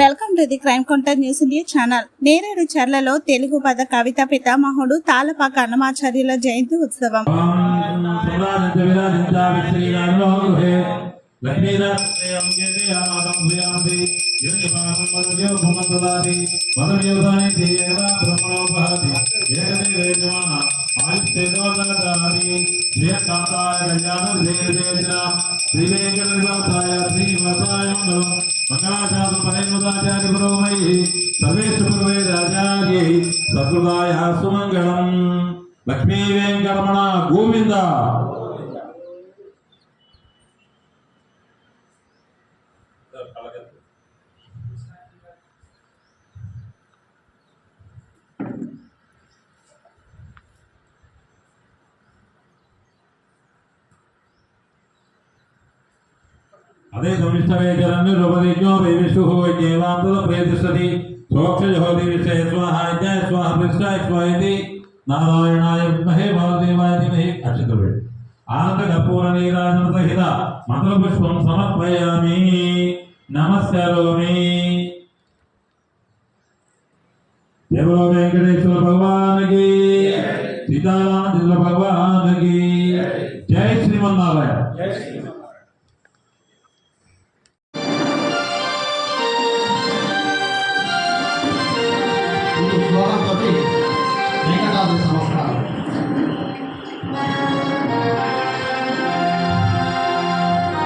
Welcome to the crime counter news India channel. నేరేడు చర్లలో తెలుగు పద కవిత పితామహుడు తాలపాక అన్నమాచార్యుల జయంతి ఉత్సవం. సకృదాయ సుమంగళం. లక్ష్మీ వెంకటరమణ గోవింద. అదే సమిష్టవేచరన్ను రూపదేజ్ఞో వైవిషు జ్ఞేవాంతద ప్రయతిష్టతి సోక్షయోధి విషయ స్వాహ జ్ఞాయ స్వాహ కృష్ణాయ స్వాహి నారాయణాయ విద్మహే వాసుదేవాయ ధీమహి అక్షతవే ఆనంద కపూర నీరాజన సహిత మంత్రపుష్పం సమర్పయామి. నమస్కరోమి. దేవో వెంకటేశ్వర భగవానికి సీతారామచంద్ర భగవానికి జై శ్రీమన్నారాయణ. జై శ్రీ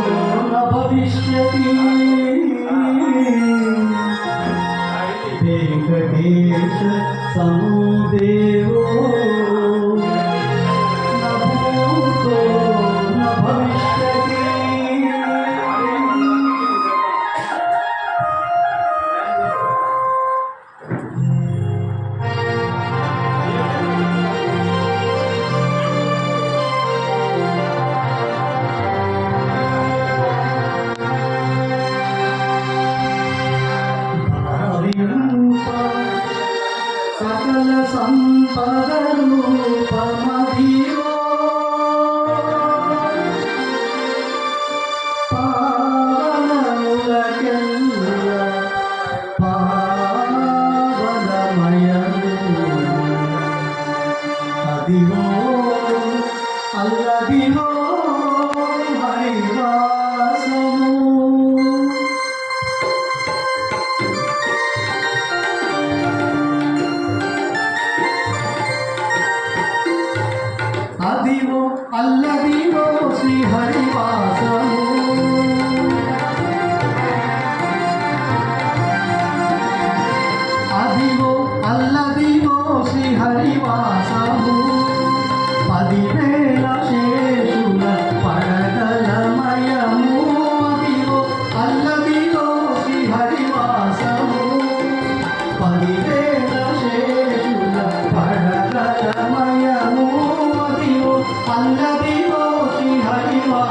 వెంకటాద్రి సంస్కారం బ్రహ్మాండే నాస్తి కించన వెంకటేశ ಸಂಪದ పడమయము అల్లది హరివా